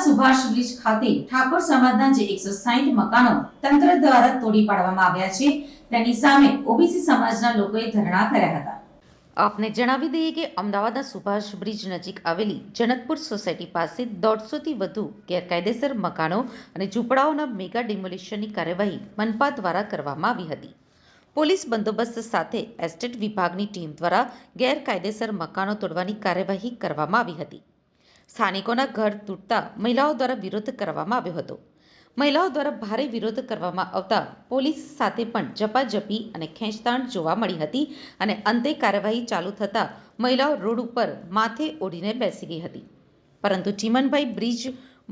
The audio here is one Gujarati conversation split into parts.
સુભાષ બ્રિજ ખાતે ઠાકોર સમાજના જે એકસો સાહીઠ મકાનો તંત્ર દ્વારા તોડી પાડવામાં આવ્યા છે, તેની સામે ઓબીસી સમાજના લોકોએ ધરણા કર્યા હતા. આપને જણાવી દઈએ કે અમદાવાદના સુભાષ બ્રિજ નજીક આવેલી જનકપુર સોસાયટી પાસે દોઢસોથી વધુ ગેરકાયદેસર મકાનો અને ઝૂંપડાઓના મેગા ડિમોલિશનની કાર્યવાહી મનપા દ્વારા કરવામાં આવી હતી. પોલીસ બંદોબસ્ત સાથે એસ્ટેટ વિભાગની ટીમ દ્વારા ગેરકાયદેસર મકાનો તોડવાની કાર્યવાહી કરવામાં આવી હતી. સ્થાનિકોના ઘર તૂટતા મહિલાઓ દ્વારા વિરોધ કરવામાં આવ્યો હતો. મહિલાઓ દ્વારા ભારે વિરોધ કરવામાં આવતા પોલીસ સાથે પણ ઝપાઝપી અને ખેંચતાણ જોવા મળી હતી અને અંતે કાર્યવાહી ચાલુ થતાં મહિલાઓ રોડ ઉપર માથે ઓઢીને બેસી ગઈ હતી. પરંતુ ચીમનભાઈ બ્રિજ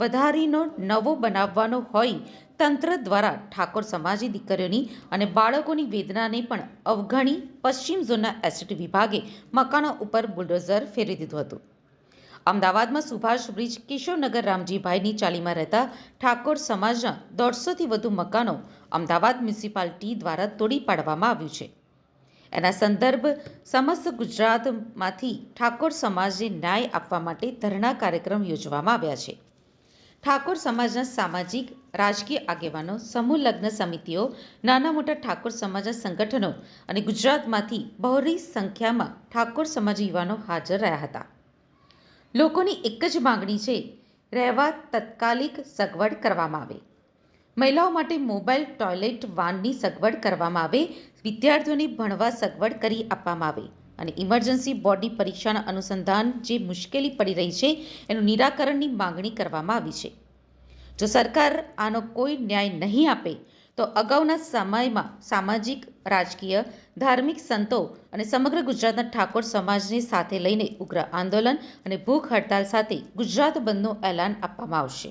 વધારીનો નવો બનાવવાનો હોય તંત્ર દ્વારા ઠાકોર સમાજની દીકરીઓની અને બાળકોની વેદનાને પણ અવગણી પશ્ચિમ ઝોનના એસટી વિભાગે મકાનો ઉપર બુલડોઝર ફેરવી દીધું હતું. અમદાવાદમાં સુભાષ બ્રિજ કિશોરનગર રામજીભાઈની ચાલીમાં રહેતા ઠાકોર સમાજના દોઢસોથી વધુ મકાનો અમદાવાદ મ્યુનિસિપાલિટી દ્વારા તોડી પાડવામાં આવ્યું છે. એના સંદર્ભ સમસ્ત ગુજરાતમાંથી ઠાકોર સમાજને ન્યાય આપવા માટે ધરણા કાર્યક્રમ યોજવામાં આવ્યા છે. ઠાકોર સમાજના સામાજિક, રાજકીય આગેવાનો, સમૂહ લગ્ન સમિતિઓ, નાના મોટા ઠાકોર સમાજના સંગઠનો અને ગુજરાતમાંથી બહોળી સંખ્યામાં ઠાકોર સમાજ યુવાનો હાજર રહ્યા હતા. લોકોની એક જ માગણી છે, રહેવા તત્કાલિક સગવડ કરવામાં આવે. મહિલાઓ માટે મોબાઈલ, ટોયલેટ, વાનની સગવડ કરવામાં આવે, વિદ્યાર્થીઓને ભણવા સગવડ કરી આપવામાં આવે અને ઇમરજન્સી બોર્ડની પરીક્ષાના અનુસંધાન જે મુશ્કેલી પડી રહી છે, એનું નિરાકરણની માંગણી કરવામાં આવી છે. જો સરકાર આનો કોઈ ન્યાય નહીં આપે તો અગાઉના સમયમાં સામાજિક, રાજકીય, ધાર્મિક સંતો અને સમગ્ર ગુજરાતના ઠાકોર સમાજને સાથે લઈને ઉગ્ર આંદોલન અને ભૂખ હડતાલ સાથે ગુજરાત બંધનું એલાન આપવામાં આવશે.